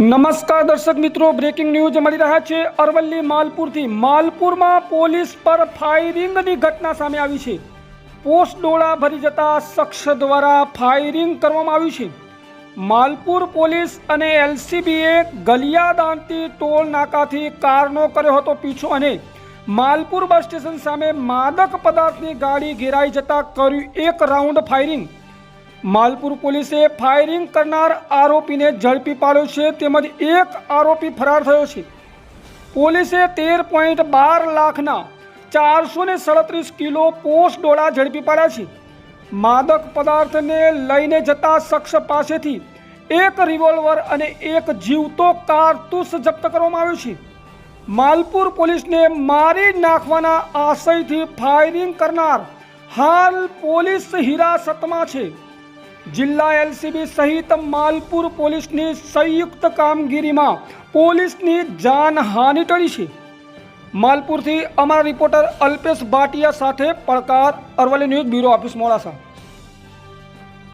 નમસ્કાર દર્શક મિત્રો બ્રેકિંગ ન્યૂઝ મળી રહ્યા છે. અરવલ્લી માલપુરથી. માલપુરમાં પોલીસ પર ફાયરિંગની ઘટના સામે આવી છે. પોસ્ટ ડોળા ભરી જતા શખ્સ દ્વારા ફાયરિંગ કરવામાં આવ્યું છે. માલપુર પોલીસ અને એલસીબીએ ગલિયાદાંતી ટોલ નાકાથી કારનો કર્યો હતો પીછો અને માલપુર બસ સ્ટેશન સામે માદક પદાર્થની ગાડી ઘેરાઈ જતા કર્યું એક રાઉન્ડ ફાયરિંગ માલપુર પોલીસે ફાયરિંગ કરનાર આરોપીને ઝડપી પાડ્યો છે તેમજ એક આરોપી ફરાર થયો છે. પોલીસે તેર પોઈન્ટ બાર લાખના ચારસો ને સડત્રીસ કિલો પોસ્ટ ડોળા ઝડપી પાડ્યા છે. માદક પદાર્થને લઈને જતા શખ્સ પાસેથી એક રિવોલ્વર અને એક જીવતો કારતૂસ જપ્ત કરવામાં આવ્યો છે. માલપુર પોલીસને મારી નાખવાના આશયથી ફાયરિંગ કરનાર હાલ પોલીસ હિરાસતમાં છે. જિલ્લા એલસીબી સહિત માલપુર પોલીસની સંયુક્ત કામગીરીમાં પોલીસની જાનહાનિ ટળી છે. માલપુરથી અમારા રિપોર્ટર અલ્પેશ ભાટિયા સાથે પડકાર Aravalli news bureau office Modasa.